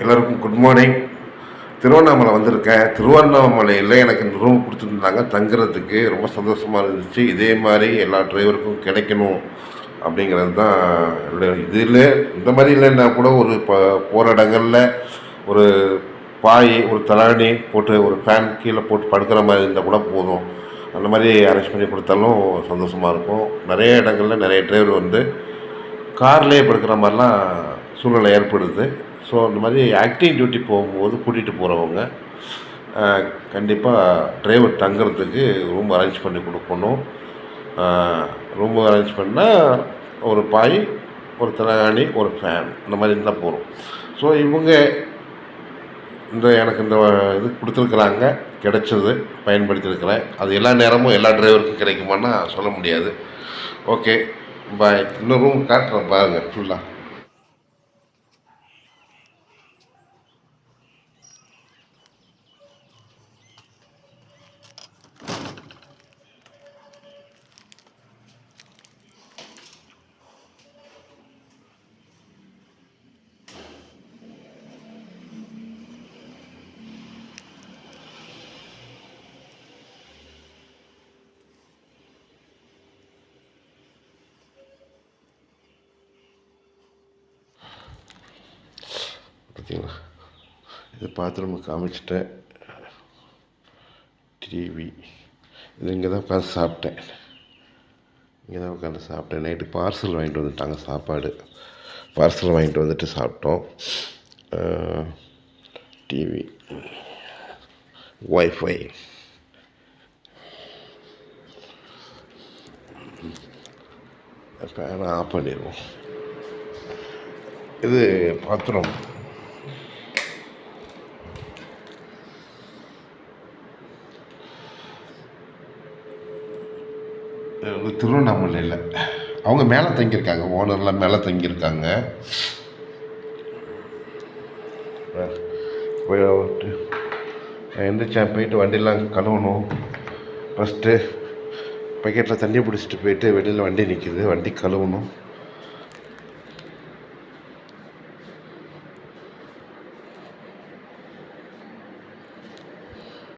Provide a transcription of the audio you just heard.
எல்லோருக்கும் good morning Tiruvannamalai வந்திருக்கேன். திருவண்ணாமலையில் எனக்கு இந்த ரூம் கொடுத்துருந்தாங்க. தங்குறதுக்கு ரொம்ப சந்தோஷமாக இருந்துச்சு. இதே மாதிரி எல்லா டிரைவருக்கும் கிடைக்கணும் அப்படிங்கிறது தான் என்னுடைய இதில் இந்த மாதிரி இல்லைன்னா கூட ஒரு இப்போ போகிற இடங்களில் ஒரு பாய் ஒரு தலாணி போட்டு ஒரு ஃபேன் கீழே போட்டு படுக்கிற மாதிரி இருந்தால் கூட போதும். அந்த மாதிரி அரேஞ்ச் பண்ணி கொடுத்தாலும் சந்தோஷமாக இருக்கும். நிறைய இடங்களில் நிறைய டிரைவர் வந்து கார்லேயே படுக்கிற மாதிரிலாம் சூழ்நிலை ஏற்படுது. ஸோ அந்த மாதிரி ஆக்டிவ் டியூட்டி போகும்போது கூட்டிகிட்டு போகிறவங்க கண்டிப்பாக டிரைவர் தங்குறதுக்கு ரூம் அரேஞ்ச் பண்ணி கொடுக்கணும். ரூம் அரேஞ்ச் பண்ணால் ஒரு பாய் ஒரு தலைகாணி ஒரு ஃபேன் இந்த மாதிரி இருந்தால் போகிறோம் ஸோ இவங்க இந்த எனக்கு இந்த இது கொடுத்துருக்குறாங்க கிடைச்சது பயன்படுத்தியிருக்கிறேன். அது எல்லா நேரமும் எல்லா டிரைவருக்கும் கிடைக்குமான்னா சொல்ல முடியாது. ஓகே பாய் இன்னும் ரூம் காட்டுறேன் பாருங்கள் ஃபுல்லாக ஓகேங்களா இது பாத்ரூம் காமிச்சிட்டேன். டிவி இது இங்கே தான் உட்காந்து சாப்பிட்டேன். இங்கே தான் உட்காந்து சாப்பிட்டேன். நைட்டு பார்சல் வாங்கிட்டு வந்துட்டாங்க சாப்பாடு. பார்சல் வாங்கிட்டு வந்துட்டு சாப்பிட்டோம். டிவி ஒய்ஃபை ஃபேனை ஆஃப் பண்ணிடுவோம். இது பாத்திரம் திருவண்ணாமலையில் அவங்க மேலே தங்கியிருக்காங்க. ஓனர்லாம் மேலே தங்கியிருக்காங்க. எந்திரிச்சேன். போயிட்டு வண்டியெலாம் கழுவணும். ஃபஸ்ட்டு பக்கெட்டில் தண்ணி பிடிச்சிட்டு போயிட்டு வெளியில் வண்டி நிற்கிது வண்டி கழுவணும்.